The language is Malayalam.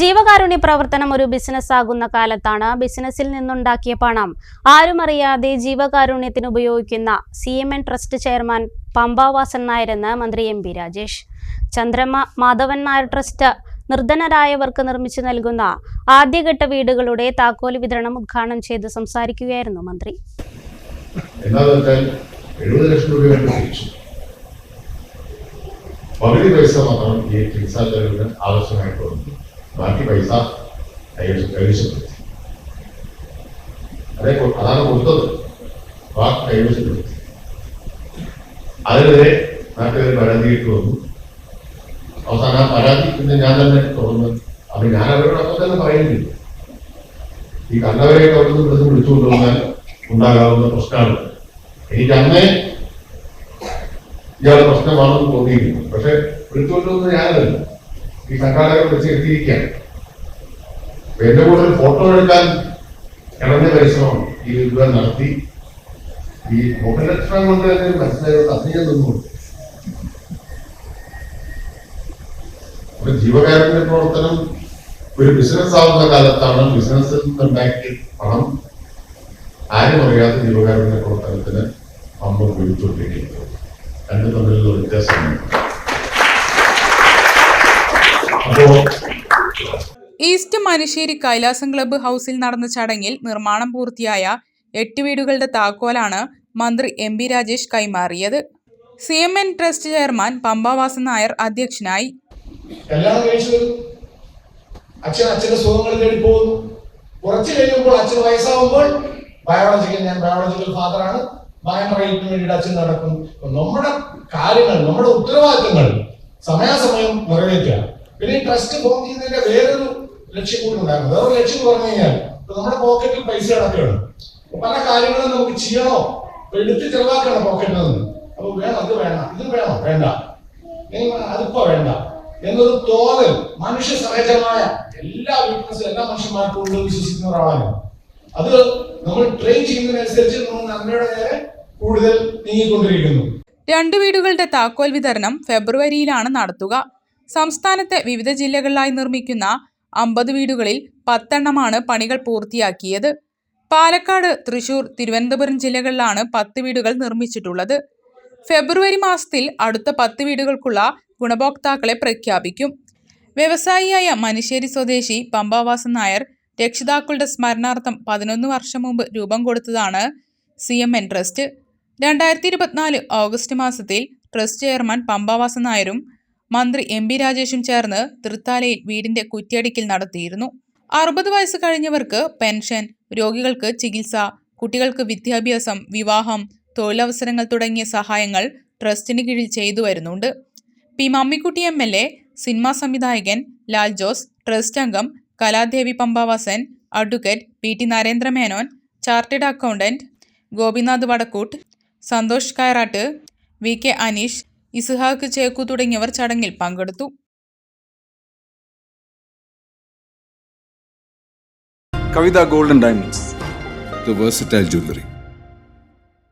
ജീവകാരുണ്യ പ്രവർത്തനം ഒരു ബിസിനസ് ആകുന്ന കാലത്താണ് ബിസിനസ്സിൽ നിന്നുണ്ടാക്കിയ പണം. ആരും അറിയാതെ ജീവകാരുണ്യത്തിന് ഉപയോഗിക്കുന്ന C M N trust chairman Pampavasan നായരെന്ന് മന്ത്രി M P Rajesh. Chandramma Madhavan Nair trust നിർധനരായവർക്ക് നിർമ്മിച്ചു നൽകുന്ന ആദ്യഘട്ട വീടുകളുടെ താക്കോൽ വിതരണം ഉദ്ഘാടനം ചെയ്ത് സംസാരിക്കുകയായിരുന്നു മന്ത്രി. പകുതി പൈസ മാത്രം ഈ ചികിത്സാ ചെലവിന് ആവശ്യമായിട്ട് വന്നു ബാക്കി പൈസ കൈവശം കൈവശപ്പെടുത്തി അതേ അതാണ് കൊടുത്തത്. ബാക്കി കൈവശപ്പെടുത്തി അതിനെതിരെ നാട്ടുകാർ പരാതിയിട്ട് വന്നു. അവസാനം ആ പരാതി പിന്നെ ഞാൻ തന്നെ തുറന്ന് അത് ഞാൻ അവരോടൊപ്പം തന്നെ പറയുന്നില്ല. ഈ കണ്ടവരെയൊക്കെ അവിടുന്ന് ഇവിടുന്ന് വിളിച്ചുകൊണ്ടുവന്നാൽ ഉണ്ടാകാവുന്ന പ്രശ്നമാണ്. എനിക്ക് അന്നേ ഇയാൾ പ്രശ്നമാണെന്ന് തോന്നിയിരുന്നു. പക്ഷെ വിളിച്ചുകൊണ്ടുവന്നത് ഞാനല്ല. ഈ സംഘാടകർ വെച്ച് എത്തിയിരിക്കുകയാണ്. എന്റെ കൂടെ ഫോട്ടോ എടുക്കാൻ ഇളഞ്ഞ പരിശ്രമം ഈ ഇവിടെ നടത്തി. ഈ മുഖലക്ഷണം കൊണ്ട് തന്നെ മനസ്സിലായത് അധികം നിന്നുകൊണ്ട്. ഒരു ജീവകാരുണ്യ പ്രവർത്തനം ഒരു ബിസിനസ് ആവുന്ന കാലത്താണ് ബിസിനസ്സിൽ നിന്നുണ്ടാക്കിയ പണം ആരും അറിയാത്ത ജീവകാരുണ്യ പ്രവർത്തനത്തിന് അമ്മ ഉപയോഗിച്ചുകൊണ്ടിരിക്കുന്നത് രണ്ടു തമ്മിലുള്ള വ്യത്യാസമാണ് അപ്പോ ഈസ്റ്റ് മനുശ്ശേരി കൈലാസം ക്ലബ്ബ് ഹൗസിൽ നടന്ന ചടങ്ങിൽ നിർമ്മാണം പൂർത്തിയായ എട്ട് വീടുകളുടെ താക്കോലാണ് മന്ത്രി എം പി രാജേഷ് കൈമാറിയത്. C M N trust chairman Pampavasan Nair അധ്യക്ഷനായി. കല്യാണം കഴിച്ചു അച്ഛൻ അച്ഛന്റെ സുഖങ്ങൾ തേടി പോകുന്നു കുറച്ച് കഴിയുമ്പോൾ അച്ഛൻ വയസ്സാവുമ്പോൾ ബയോളജിക്കൽ ഞാൻ ബയോളജിക്കൽ ഫാദറാണ് റൈറ്റിന് വേണ്ടിയിട്ട് അച്ഛൻ നടക്കും നമ്മുടെ കാര്യങ്ങൾ നമ്മുടെ ഉത്തരവാദിത്തങ്ങൾ സമയാസമയം നിറവേറ്റുക. പിന്നെ ഈ ട്രസ്റ്റ് ഫോം ചെയ്യുന്നതിന്റെ വേറൊരു ലക്ഷ്യം കൂടി ഉണ്ടായിരുന്നു. വേറൊരു ലക്ഷ്യം പറഞ്ഞു കഴിഞ്ഞാൽ നമ്മുടെ പോക്കറ്റിൽ പൈസ അടക്കുകയാണ് പല കാര്യങ്ങളും നമുക്ക് ചെയ്യണോ? എടുത്ത് ചെലവാക്കണം പോക്കറ്റിൽ നിന്ന്? അപ്പൊ വേണം അത് വേണം ഇത് വേണം വേണ്ട. അതിപ്പോ വേണ്ട. എന്നൊരു തോന്നൽ മനുഷ്യ സഹജമായ എല്ലാ വീക്ക്നസും എല്ലാ മനുഷ്യന്മാർക്കും ഉണ്ട് വിശ്വസിക്കുന്ന ഒരാളാണ് അത് നമ്മൾ ട്രെയിൻ ചെയ്യുന്നതിനനുസരിച്ച് നമ്മൾ നന്മയുടെ നേരെ കൂടുതൽ നീങ്ങിക്കൊണ്ടിരിക്കുന്നു. രണ്ട് വീടുകളുടെ താക്കോൽ വിതരണം ഫെബ്രുവരിയിലാണ് നടത്തുക. സംസ്ഥാനത്തെ വിവിധ ജില്ലകളിലായി നിർമ്മിക്കുന്ന അമ്പത് വീടുകളിൽ പത്തെണ്ണമാണ് പണികൾ പൂർത്തിയാക്കിയത്. പാലക്കാട് തൃശൂർ തിരുവനന്തപുരം ജില്ലകളിലാണ് പത്ത് വീടുകൾ നിർമ്മിച്ചിട്ടുള്ളത്. ഫെബ്രുവരി മാസത്തിൽ അടുത്ത പത്ത് വീടുകൾക്കുള്ള ഗുണഭോക്താക്കളെ പ്രഖ്യാപിക്കും. വ്യവസായിയായ മനുശ്ശേരി സ്വദേശി പമ്പാവാസൻ നായർ രക്ഷിതാക്കളുടെ സ്മരണാർത്ഥം പതിനൊന്ന് വർഷം മുമ്പ് രൂപം കൊടുത്തതാണ് സി എം എൻ ട്രസ്റ്റ്. രണ്ടായിരത്തി ഇരുപത്തിനാല് ഓഗസ്റ്റ് മാസത്തിൽ ട്രസ്റ്റ് ചെയർമാൻ പമ്പാവാസൻ നായരും മന്ത്രി എം ബി രാജേഷും ചേർന്ന് തൃത്താലയിൽ വീടിന്റെ കുറ്റിയടിക്കൽ നടത്തിയിരുന്നു. അറുപത് വയസ്സ് കഴിഞ്ഞവർക്ക് പെൻഷൻ രോഗികൾക്ക് ചികിത്സ കുട്ടികൾക്ക് വിദ്യാഭ്യാസം വിവാഹം തൊഴിലവസരങ്ങൾ തുടങ്ങിയ സഹായങ്ങൾ ട്രസ്റ്റിന് കീഴിൽ ചെയ്തു വരുന്നുണ്ട്. P. Mammikutty M. L. A. Cinema സംവിധായകൻ ലാൽ ജോസ് ട്രസ്റ്റ് അംഗം Kaladevi Pampavasan advocate P. T. Narendra Menon chartered accountant Gopinath Vadakkoot Santhosh Kayarat V. K. Aneesh Ishaq Cheku തുടങ്ങിയവർ ചടങ്ങിൽ പങ്കെടുത്തു. Kavitha golden diamonds jewellery